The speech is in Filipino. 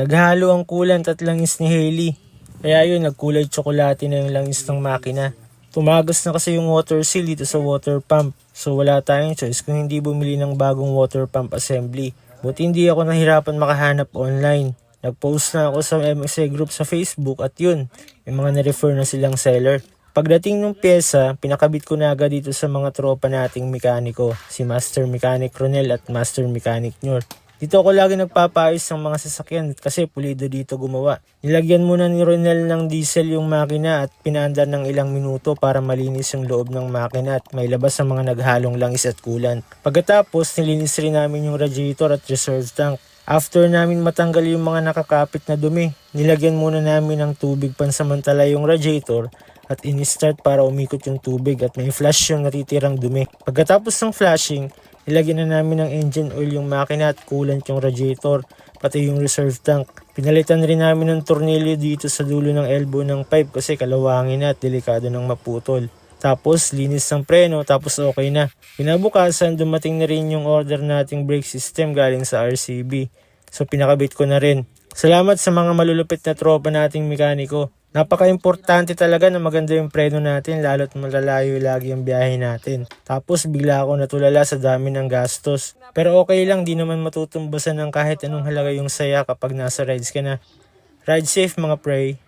Naghalo ang coolant at langis ni Hailey. Kaya yun, nagkulay tsokolate na yung langis ng makina. Tumagas na kasi yung water seal dito sa water pump. So wala tayong choice kung hindi bumili ng bagong water pump assembly. Buti hindi ako nahirapan makahanap online. Nag-post na ako sa MSA group sa Facebook at yun, may mga na-refer na silang seller. Pagdating ng pyesa, pinakabit ko na agad dito sa mga tropa nating mekaniko, si Master Mechanic Ronel at Master Mechanic Nyor. Dito ako lagi nagpapaayos ng mga sasakyan kasi pulido dito gumawa. Nilagyan muna ni Ronel ng diesel yung makina at pinaandar ng ilang minuto para malinis yung loob ng makina at may labas ang mga naghalong langis at kulan. Pagkatapos, nilinis rin namin yung radiator at reserve tank. After namin matanggal yung mga nakakapit na dumi, nilagyan muna namin ng tubig pansamantala yung radiator at in-start para umikot yung tubig at may flash yung natitirang dumi. Pagkatapos ng flashing, nilagyan na namin ng engine oil yung makina at coolant yung radiator, pati yung reserve tank. Pinalitan rin namin ng tornilyo dito sa dulo ng elbow ng pipe kasi kalawangin na at delikado ng maputol. Tapos, linis ng preno, tapos okay na. Pinabukasan, dumating na rin yung order nating brake system galing sa RCB. So, pinakabit ko na rin. Salamat sa mga malulupit na tropa nating mekaniko. Napaka-importante talaga na maganda yung preno natin lalo't malalayo lagi ang biyahe natin. Tapos bigla ako natulala sa dami ng gastos. Pero okay lang, di naman matutumbasan ng kahit anong halaga yung saya kapag nasa rides ka na. Ride safe mga pray.